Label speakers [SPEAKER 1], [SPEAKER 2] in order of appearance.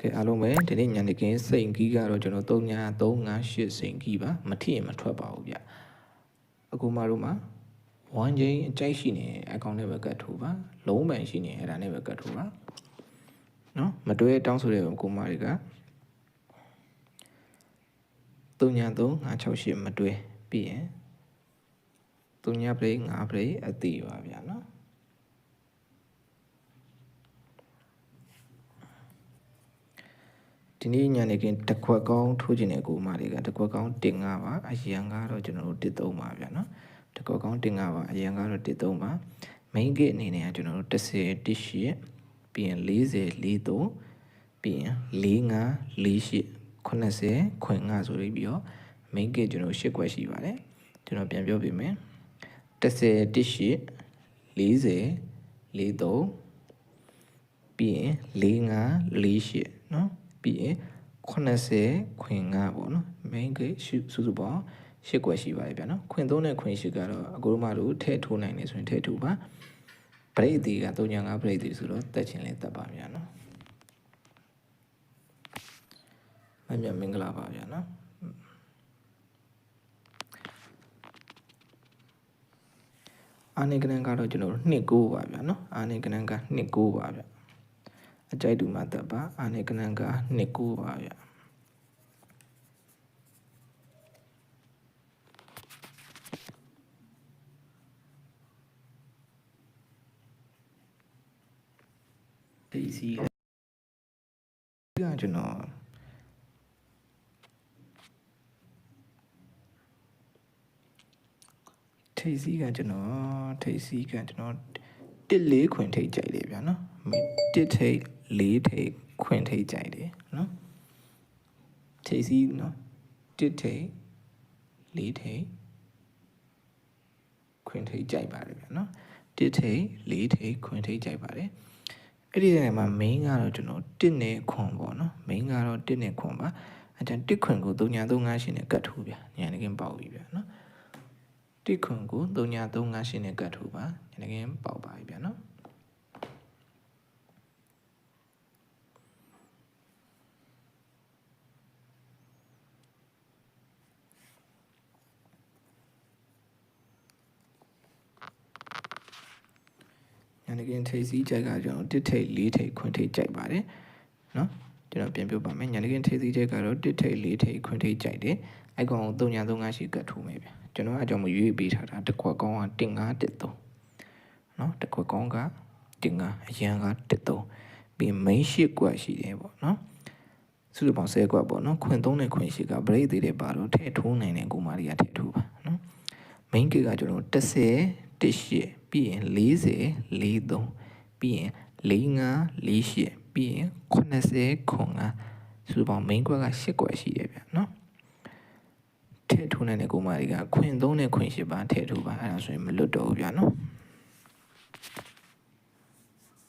[SPEAKER 1] ကဲအားလုံးပဲဒီနေ့ညနေခင်းစိန်ကြီးကတော့ကျွန်တော်3ည358စိန်ကြီးပါမထီရင်မထွက်ပါဘူးဗျအခုမှတို့မှာ1ချင်းအကြိုက်ရှိနေအကောင့်နဲ့ပဲကတ်ထိုးပါလုံးပန်ရှိနေအဲ့ဒါနဲ့ပဲကတ်ထိုးပါနော်မတွဲတောင်းဆိုတဲ့ကိုမတွေက3ည358မတွဲပြီးရင်3ည play 5 play အတိပါဗျာနော် ဒီနေ့ညနေခင်းတစ်ခွက်ကောင်းထိုးခြင်းတဲ့ကိုမတွေကတစ်ခွက်ကောင်းတင်5ပါအရန်ကတော့ကျွန်တော်တို့တစ်3ပါဗျာနော်တစ်ခွက်ကောင်းတင်5ပါအရန်ကတော့တစ်3ပါ main gate အနေနဲ့ကကျွန်တော်တို့10 18ပြီးရင်40 43ပြီးရင်45 48 80ခွင်5ဆိုပြီးတော့ main gate ကျွန်တော်10ခွက်ရှိပါတယ်ကျွန်တော်ပြန်ပြောပြမယ်10 18 40 43ပြီးရင်45 48เนาะ ပြီးရင်80ခွင်9ပေါ့နော် main gate စုစုပေါင်း8ကွက်ရှိပါတယ်ဗျာနော်ခွင်3နဲ့ခွင်8ကတော့အကိုတို့မတို့ထည့်ထိုးနိုင်တယ်ဆိုရင်ထည့်ထိုးပါ break အတီးက3.5 break အတီးဆိုတော့တက်ချင်လဲတက်ပါဗျာနော်မမြမင်္ဂလာပါဗျာနော်အာနေကနန်ကတော့ကျွန်တော်တို့2ကိုပါဗျာနော်အာနေကနန်က2ကိုပါဗျာ အကြိုက်တူမှတက်ပါအာနေကနန်က2ကိုပါဗျာဒီစီကကျွန်တော်ထိပ်စီးကကျွန်တော်ထိပ်စီးကကျွန်တော်တစ်လေးခွင်ထိပ်ကြိုက်တယ်ဗျာနော်တစ်ထိပ် လေးထိပ်ခွင်ထိပ်ကြိုက်တယ်နော်ထိပ်စီးနော်တစ်ထိပ်လေးထိပ်ခွင်ထိပ်ကြိုက်ပါတယ်ဗျာနော်တစ်ထိပ်လေးထိပ်ခွင်ထိပ်ကြိုက်ပါတယ်အဲ့ဒီထဲမှာ main ကတော့ကျွန်တော်တစ်နဲ့ခွန်ပေါ့နော် main ကတော့တစ်နဲ့ခွန်ပါအကြံတစ်ခွင်ကို3ညာ3 5ရှင်နဲ့ကတ်ထိုးဗျာညာနေကင်းပေါက်ပြီဗျာနော်တိခွန်ကို3.358နဲ့ကတ်ထိုးပါညနေခင်းပေါက်ပါပြီဗျာနော် န်ကင်ထိပ်စီးကြိုက်ကကျွန်တော်တစ်ထိပ်လေးထိပ်ခွန်းထိပ်ကြိုက်ပါတယ်နော်ကျွန်တော်ပြန်ပြပါမယ်ညာကင်ထိပ်စီးကြိုက်ကတော့တစ်ထိပ်လေးထိပ်ခွန်းထိပ်ကြိုက်တယ်အဲ့ကောင်ကို3ညာ3ရှိကတ်ထိုးမယ်ဗျကျွန်တော်အကြောင်းမရွေးပေးထားတာတစ်ခွက်ကောင်းက1513နော်တစ်ခွက်ကောင်းက15အရန်က13ပြီး main 8ခွက်ရှိတယ်ပေါ့နော်စုစုပေါင်း10ခွက်ပေါ့နော်ခွင်3နဲ့ခွင်8ကဘရိတ်သေးတယ်ပါတော့ထည့်ထိုးနိုင်တယ်ကိုမာရီကထည့်ထိုးပါနော် main ကကကျွန်တော်10 18 ပြီးရင်40 43ပြီးရင်45 48ပြီးရင်80ခွန်ကစုစုပေါင်း main ကွက်က8ကွက်ရှိတယ်ဗျเนาะထည့်ထိုးနိုင်တဲ့ကိုမတွေကခွင်3နဲ့ခွင်8ပါထည့်ထိုးပါအဲ့ဒါဆိုရင်မလွတ်တော့ဘူးဗျာနော်